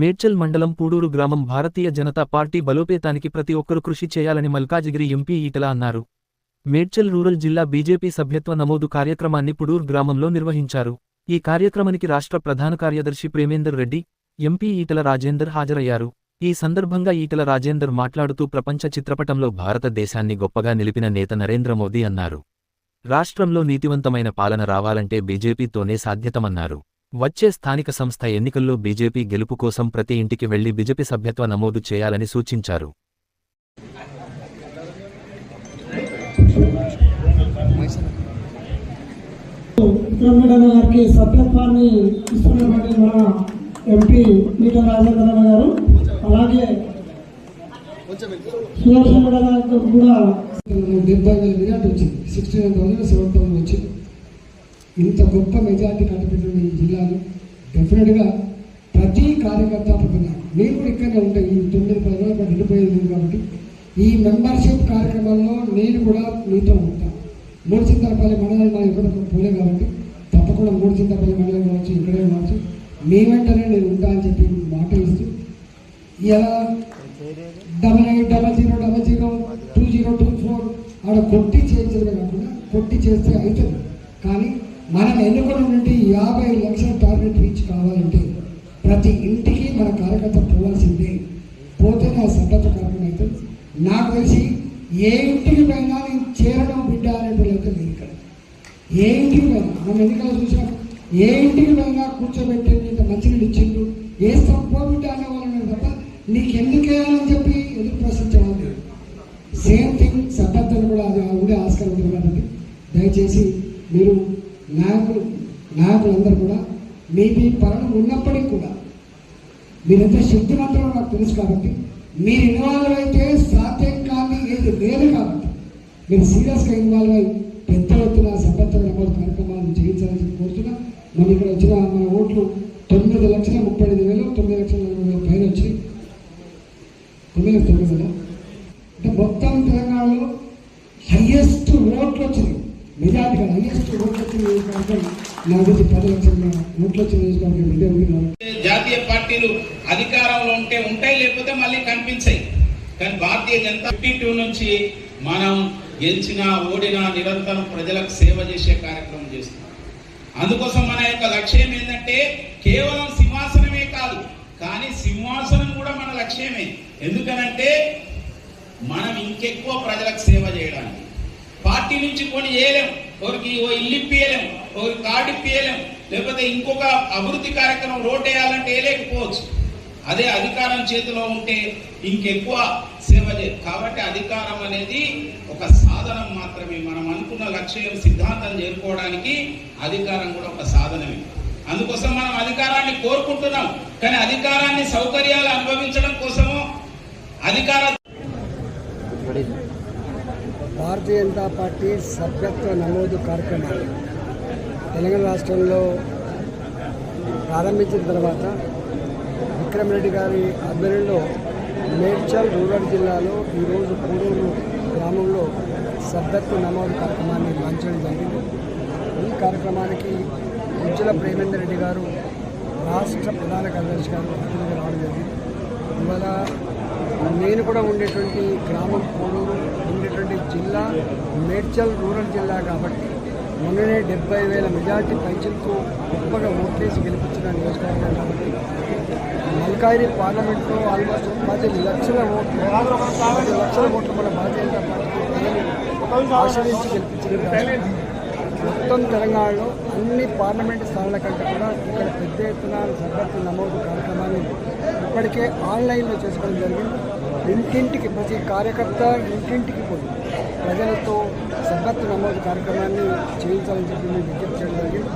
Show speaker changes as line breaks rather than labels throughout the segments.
మేడ్చల్ మండలం పూడూరు గ్రామం భారతీయ జనతా పార్టీ బలోపేతానికి ప్రతి ఒక్కరూ కృషి చేయాలని మల్కాజిగిరి ఎంపీ ఈటల అన్నారు. మేడ్చల్ రూరల్ జిల్లా బీజేపీ సభ్యత్వ నమోదు కార్యక్రమాన్ని పుడూర్ గ్రామంలో నిర్వహించారు. ఈ కార్యక్రమానికి రాష్ట్ర ప్రధాన కార్యదర్శి ప్రేమేందర్ రెడ్డి ఎంపీ ఈటల రాజేందర్ హాజరయ్యారు. ఈ సందర్భంగా ఈటల రాజేందర్ మాట్లాడుతూ ప్రపంచ చిత్రపటంలో భారతదేశాన్ని గొప్పగా నిలిపిన నేత నరేంద్ర మోదీ అన్నారు. రాష్ట్రంలో నీతివంతమైన పాలన రావాలంటే బీజేపీతోనే సాధ్యతమన్నారు. వచ్చే స్థానిక సంస్థ ఎన్నికల్లో బీజేపీ గెలుపు కోసం ప్రతి ఇంటికి వెళ్ళి బీజేపీ సభ్యత్వ నమోదు చేయాలని సూచించారు.
సభ్యత్వాన్ని ఇస్తున్నటువంటి మన ఎంపీ రాజేంద్ర గారు అలాగే సుదర్శన్ కూడా
డెబ్బై వేల వచ్చింది. Sixty nine thousand seven thousand వచ్చింది ఇంత గొప్ప మెజార్టీ కట్టబెట్టిన ఈ జిల్లాలో. డెఫినెట్గా ప్రతి కార్యకర్త పడుతున్నారు నేను కూడా ఇక్కడనే ఉంటాను ఈ తొమ్మిది పది రోజులు నిండిపోయేది కాబట్టి. ఈ మెంబర్షిప్ కార్యక్రమంలో నేను కూడా మీతో ఉంటాను మూడు చింతలపల్లి మండలం నా ఇక్కడ పోలే కాబట్టి తప్పకుండా మూడు చింతలపల్లి మండలం కావచ్చు ఇక్కడే కావచ్చు మీ వెంటనే నేను ఉంటా అని చెప్పి మాట ఇస్తూ ఇలా double eight double zero double zero two zero two four ఆడ కొట్టి చేయించడమే కాకుండా కొట్టి చేస్తే అవుతుంది కానీ మనం ఎన్నుకున్న నుండి యాభై లక్షల టార్గెట్ రీచ్ కావాలంటే ప్రతి ఇంటికి మన కార్యకర్త పోవాల్సిందే. పోతేనే ఆ సభ్యత కార్యక్రమం అవుతుంది. నాకు తెలిసి ఏ ఇంటికి పోయినా నేను చేరడం బిడ్డ అనేటువంటి లేదు ఇక్కడ. ఏ ఇంటికి పైన మనం ఎన్నికలు చూసాం ఏ ఇంటికి పోయినా కూర్చోబెట్టేంత మంచినీళ్ళు ఇచ్చిండు ఏ సంపోబిడ్డ బిడ్డ వాళ్ళని తప్ప నీకు ఎందుకు చెప్పి ఎదురు ప్రశ్నించేవాళ్ళు సేమ్ థింగ్ సభ్యతలు కూడా అది ఉండే ఆస్కారం ఉంది దయచేసి మీరు నాయకులు నాయకులందరూ కూడా మీ మీ పనులు ఉన్నప్పటికీ కూడా మీరంతా శక్తివంతులు నాకు తెలుసు కాబట్టి మీరు ఇన్వాల్వ్ అయితే సాధ్యం కానీ ఏది లేదు కాబట్టి మీరు సీరియస్గా ఇన్వాల్వ్ అయ్యి పెద్ద ఎత్తున సభ్యత్వ నమోదు కార్యక్రమాలను చేయించాలని కోరుతున్నా. మన ఇక్కడ వచ్చిన మన ఓట్లు తొమ్మిది లక్షల ముప్పై ఐదు వేలు తొమ్మిది లక్షల నలభై వేల పైన వచ్చి తొమ్మిది లక్షల తొమ్మిది వేల? అంటే మొత్తం తెలంగాణలో హయ్యెస్ట్ ఓట్లు నిజానికి మెజార్టీ కాదు నియోజకవర్గం నాకు పది లక్షల ఓట్లు నియోజకవర్గం ఇదే ఉంది
జాతీయ పార్టీలు అధికారంలో ఉంటే ఉంటాయి లేకపోతే మళ్ళీ కనిపించాయి. కానీ భారతీయ జనతా ఫిఫ్టీ టూ నుంచి మనం గెలిచినా ఓడినా నిరంతరం ప్రజలకు సేవ చేసే కార్యక్రమం చేస్తున్నాం. అందుకోసం మన యొక్క లక్ష్యం ఏంటంటే కేవలం సింహాసనమే కాదు కానీ సింహాసనం కూడా మన లక్ష్యమే. ఎందుకనంటే మనం ఇంకెక్కువ ప్రజలకు సేవ చేయడానికి. పార్టీ నుంచి కొన్ని ఒకరికి ఓ ఇల్లు ఇప్పియలేం ఒకరికి కార్డు లేకపోతే ఇంకొక అభివృద్ధి కార్యక్రమం రోడ్ వేయాలంటే వేయలేకపోవచ్చు. అదే అధికారం చేతిలో ఉంటే ఇంకెక్కువ సేవ చేయదు కాబట్టి అధికారం అనేది ఒక సాధనం మాత్రమే. మనం అనుకున్న లక్ష్యం సిద్ధాంతం చేరుకోవడానికి అధికారం కూడా ఒక సాధనమే. అందుకోసం మనం అధికారాన్ని కోరుకుంటున్నాం. కానీ అధికారాన్ని సౌకర్యాలు అనుభవించడం కోసము అధికార
భారతీయ జనతా పార్టీ సభ్యత్వ నమోదు కార్యక్రమాన్ని తెలంగాణ రాష్ట్రంలో ప్రారంభించిన తర్వాత విక్రమరెడ్డి గారి ఆధ్వర్యంలో మేడ్చల్ రూరల్ జిల్లాలో ఈరోజు పూడూరు గ్రామంలో సభ్యత్వ నమోదు కార్యక్రమాన్ని లాంచడం జరిగింది. ఈ కార్యక్రమానికి ఉజ్జల ప్రేమేందర్ రెడ్డి గారు రాష్ట్ర ప్రధాన కార్యదర్శి గారు అతిథిగా రావడం జరిగింది. ఇవాళ నేను కూడా ఉండేటువంటి గ్రామం కోడూరు ఉండేటువంటి జిల్లా మేడ్చల్ రూరల్ జిల్లా కాబట్టి మొన్ననే డెబ్బై వేల మెజార్టీ పైచలతో గొప్పగా ఓట్లేసి గెలిపించిన నియోజకవర్గం కాబట్టి మల్కాయిరి పార్లమెంట్లో ఆల్మోస్ట్ పది లక్షల ఓట్లు పది లక్షల ఓట్లు మన భారతీయ జనతా పార్టీ ఆశ్రయించి గెలిపించిన మొత్తం తెలంగాణలో అన్ని పార్లమెంటు స్థానాల కంటే కూడా ఇక్కడ పెద్ద ఎత్తున సభ్యత్వ నమోదు కార్యక్రమాన్ని ఇప్పటికే ఆన్లైన్లో చేసుకోవడం జరిగింది. ఇంటింటికి ప్రతి కార్యకర్త ఇంటింటికి పోయి ప్రజలతో సభ్యత్వ నమోదు కార్యక్రమాన్ని చేయించాలని చెప్పి మేము విజ్ఞప్తి చేయడం జరిగింది.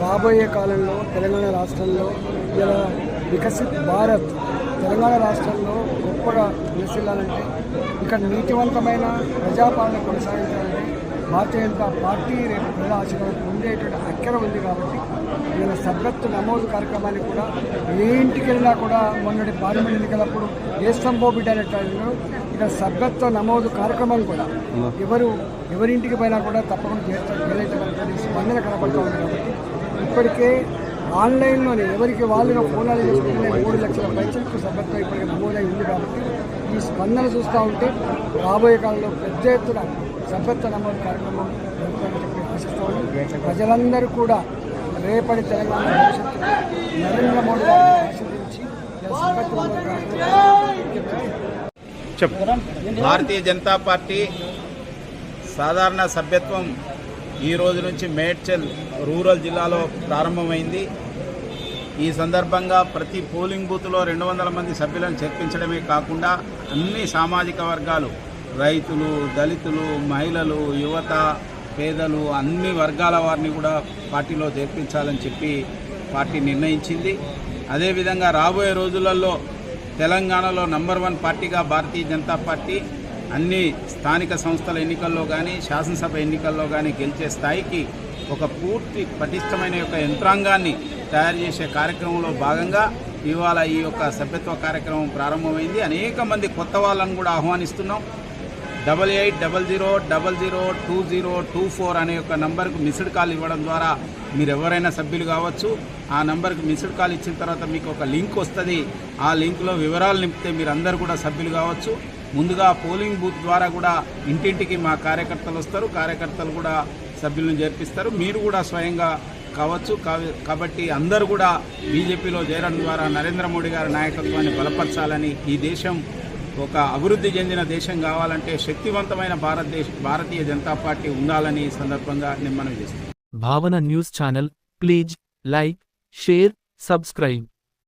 రాబోయే కాలంలో తెలంగాణ రాష్ట్రంలో ఇలా వికసిత్ భారత్ తెలంగాణ రాష్ట్రంలో గొప్పగా విలసిల్లాలంటే ఇక్కడ నీతివంతమైన ప్రజాపాలన కొనసాగించాలంటే భారతీయ జనతా పార్టీ రేపు ప్రజల ఆశీర్వాదం ఉండేటువంటి అక్కర ఉంది కాబట్టి ఇలా సభ్యత్వ నమోదు కార్యక్రమాన్ని కూడా ఏ ఇంటికి వెళ్ళినా కూడా మొన్నటి పార్లమెంట్ ఎన్నికలప్పుడు ఏ స్తంభో బిడ్డ ఇక్కడ సభ్యత్వ నమోదు కార్యక్రమం కూడా ఎవరు ఎవరింటికి పోయినా కూడా తప్పకుండా చేస్తారు ఏదైతే స్పందన కనపడుతూ ఉంది కాబట్టి ఇప్పటికే ఆన్లైన్లోనే ఎవరికి వాళ్ళు ఫోన్లు చేసుకుంటే మూడు లక్షల పైసలకు సభ్యత్వం ఇప్పటికి నమోదై ఉంది కాబట్టి ఈ స్పందన చూస్తూ ఉంటే రాబోయే కాలంలో పెద్ద ఎత్తున సభ్యత్వ నమోదు కార్యక్రమం ఆశిస్తామని ప్రజలందరూ కూడా రేపటి తెలంగాణ భవిష్యత్తు నరేంద్ర మోడీ గారిని
భారతీయ జనతా పార్టీ సాధారణ సభ్యత్వం ఈ రోజు నుంచి మేడ్చల్ రూరల్ జిల్లాలో ప్రారంభమైంది. ఈ సందర్భంగా ప్రతి పోలింగ్ బూత్లో రెండు వందల మంది సభ్యులను చేర్పించడమే కాకుండా అన్ని సామాజిక వర్గాలు రైతులు దళితులు మహిళలు యువత పేదలు అన్ని వర్గాల వారిని కూడా పార్టీలో చేర్పించాలని చెప్పి పార్టీ నిర్ణయించింది. అదేవిధంగా రాబోయే రోజులలో తెలంగాణలో నంబర్ వన్ పార్టీగా భారతీయ జనతా పార్టీ అన్ని స్థానిక సంస్థల ఎన్నికల్లో కానీ శాసనసభ ఎన్నికల్లో కానీ గెలిచే స్థాయికి ఒక పూర్తి పటిష్టమైన యొక్క యంత్రాంగాన్ని తయారు చేసే కార్యక్రమంలో భాగంగా ఇవాళ ఈ యొక్క సభ్యత్వ కార్యక్రమం ప్రారంభమైంది. అనేక మంది కొత్త వాళ్ళను కూడా ఆహ్వానిస్తున్నాం. Double eight double zero double zero two zero two four అనే యొక్క నంబర్కు మిస్డ్ కాల్ ఇవ్వడం ద్వారా మీరు ఎవరైనా సభ్యులు కావచ్చు ఆ నంబర్కి మిస్డ్ కాల్ ఇచ్చిన తర్వాత మీకు ఒక లింక్ వస్తుంది. ఆ లింక్లో వివరాలు నింపితే మీరు అందరు కూడా సభ్యులు కావచ్చు. ముందుగా పోలింగ్ బూత్ ద్వారా కూడా ఇంటింటికి మా కార్యకర్తలు వస్తారు. కార్యకర్తలు కూడా సభ్యులను చేర్పిస్తారు. మీరు కూడా స్వయంగా కావచ్చు. కాబట్టి అందరూ కూడా బీజేపీలో చేరడం ద్వారా నరేంద్ర మోడీ గారి నాయకత్వాన్ని బలపరచాలని ఈ దేశం ఒక అభివృద్ధి చెందిన దేశం కావాలంటే శక్తివంతమైన భారతదేశ భారతీయ జనతా పార్టీ ఉండాలని ఈ సందర్భంగా నేను మనవి చేస్తాను
Bhavana news channel please like share subscribe.